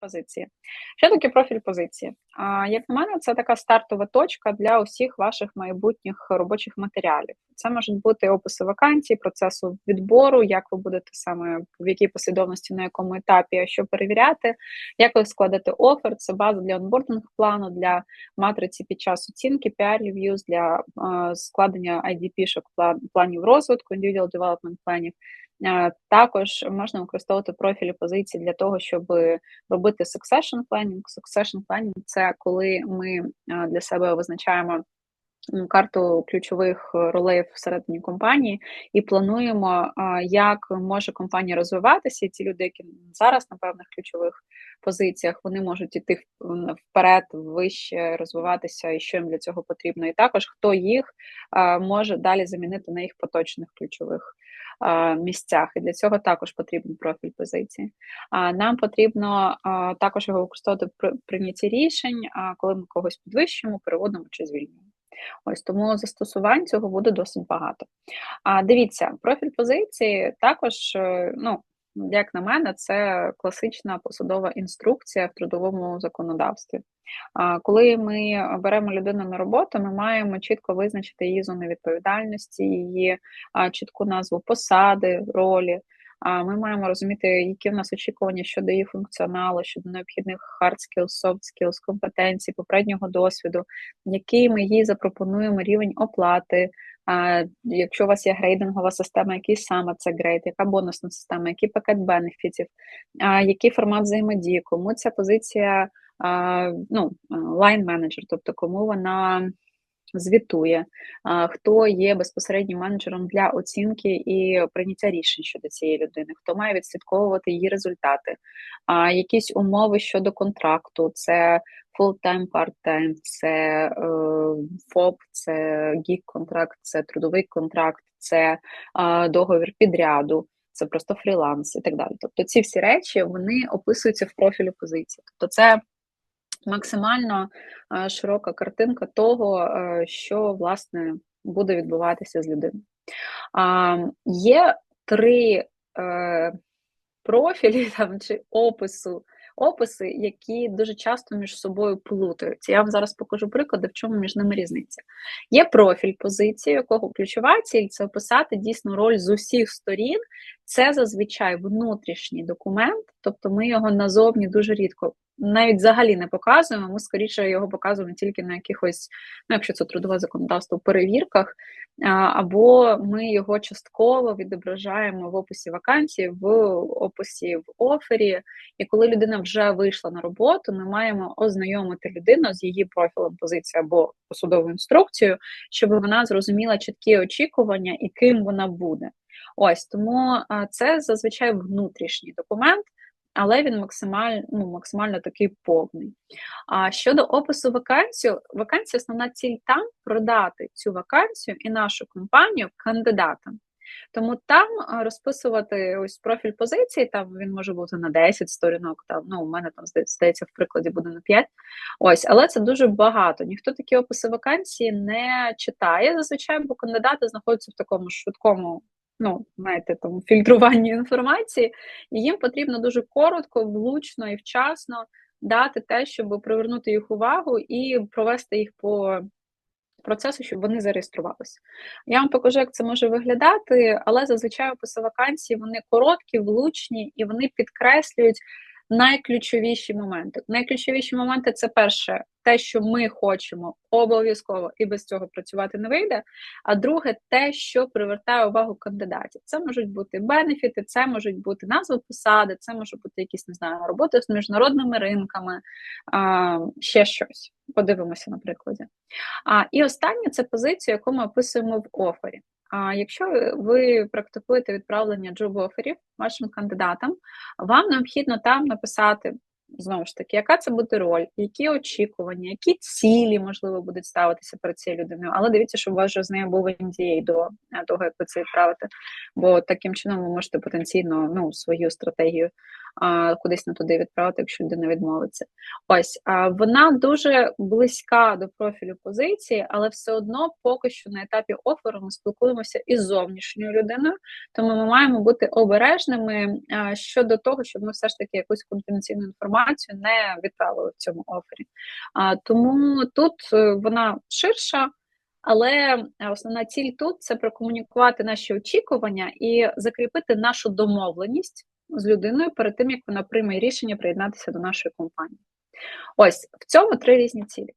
позиції. Що таке профіль позиції? А, Як на мене, це така стартова точка для усіх ваших майбутніх робочих матеріалів. Це можуть бути описи вакансій, процесу відбору, як ви будете саме в якій послідовності, на якому етапі, що перевіряти, як ви складете офер, це база для онбординг плану, для матриці під час оцінки, reviews, для складення IDP-шок план, планів розвитку, individual development планів. Також можна використовувати профілі позиції для того, щоб робити succession planning. Succession planning – це коли ми для себе визначаємо карту ключових ролей всередині компанії і плануємо, як може компанія розвиватися. І ці люди, які зараз на певних ключових позиціях, вони можуть іти вперед, вище розвиватися, і що їм для цього потрібно. І також хто їх може далі замінити на їх поточних ключових місцях, і для цього також потрібен профіль позиції. Нам потрібно також його використовувати при прийнятті рішень, коли ми когось підвищуємо, переводимо чи звільнюємо. Ось тому застосувань цього буде досить багато. А дивіться, профіль позиції також, е, ну, як на мене, це класична посадова інструкція в трудовому законодавстві. Коли ми беремо людину на роботу, ми маємо чітко визначити її зону відповідальності, її чітку назву посади, ролі. Ми маємо розуміти, які в нас очікування щодо її функціоналу, щодо необхідних hard skills, soft skills, компетенцій, попереднього досвіду, який ми їй запропонуємо рівень оплати. Якщо у вас є грейдингова система, який саме це грейд, яка бонусна система, який пакет бенефітів, який формат взаємодії, кому ця позиція ну, лайн менеджер, тобто кому вона звітує, хто є безпосереднім менеджером для оцінки і прийняття рішень щодо цієї людини, хто має відслідковувати її результати, якісь умови щодо контракту, це full-time, part-time, це е, ФОП, це гік-контракт, це трудовий контракт, це договір підряду. Це просто фріланс і так далі. Тобто ці всі речі вони описуються в профілі позиції. Тобто, це максимально е, широка картинка того, е, що власне буде відбуватися з людиною. Є три е, профілі там чи опису. Описи, які дуже часто між собою плутаються. Я вам зараз покажу приклади, в чому між ними різниця. Є профіль позиції, якого ключова ціль це описати дійсно роль з усіх сторін. Це зазвичай внутрішній документ, тобто ми його назовні дуже рідко навіть взагалі не показуємо. Ми скоріше його показуємо тільки на якихось, ну якщо це трудове законодавство, перевірках, або ми його частково відображаємо в описі вакансії, в описі в офері. І коли людина вже вийшла на роботу, ми маємо ознайомити людину з її профілем позиції або посудовою інструкцією, щоб вона зрозуміла чіткі очікування і ким вона буде. Ось тому це зазвичай внутрішній документ але він максимально ну, максимально такий повний. А щодо опису вакансію, вакансія основна ціль там продати цю вакансію і нашу компанію кандидатам. Тому там розписувати ось профіль позиції, там він може бути на 10 сторінок, там, ну, у мене там, здається, в прикладі буде на 5. Ось, але це дуже багато. Ніхто такі описи вакансії не читає зазвичай, бо кандидати знаходяться в такому швидкому ну, знаєте, там фільтруванню інформації, і їм потрібно дуже коротко, влучно і вчасно дати те, щоб привернути їх увагу і провести їх по процесу, щоб вони зареєструвалися. Я вам покажу, як це може виглядати, але зазвичай описи вакансії вони короткі, влучні і вони підкреслюють найключовіші моменти. Найключовіші моменти це перше, те, що ми хочемо обов'язково і без цього працювати не вийде. А друге, те, що привертає увагу кандидатів. Це можуть бути бенефіти, це можуть бути назви посади, це може бути якісь не знаю, роботи з міжнародними ринками, а, ще щось. Подивимося на прикладі. А, І останнє це позиція, яку ми описуємо в офері. А якщо ви практикуєте відправлення джоб-оферів вашим кандидатам, вам необхідно там написати. Знову ж таки, яка це буде роль, які очікування, які цілі, можливо, будуть ставитися перед цією людиною. Але дивіться, щоб у вас вже з нею був NDA до того, як ви це відправите. Бо таким чином ви можете потенційно ну, свою стратегію кудись не туди відправити, якщо людина відмовиться. Ось вона дуже близька до профілю позиції, але все одно поки що на етапі оферу ми спілкуємося із зовнішньою людиною, тому ми маємо бути обережними щодо того, щоб ми все ж таки якусь конфіденційну інформацію не відправили в цьому офері. Тому тут е, вона ширша. Але основна ціль тут це прокомунікувати наші очікування і закріпити нашу домовленість з людиною перед тим, як вона прийме рішення приєднатися до нашої компанії. Ось в цьому три різні цілі.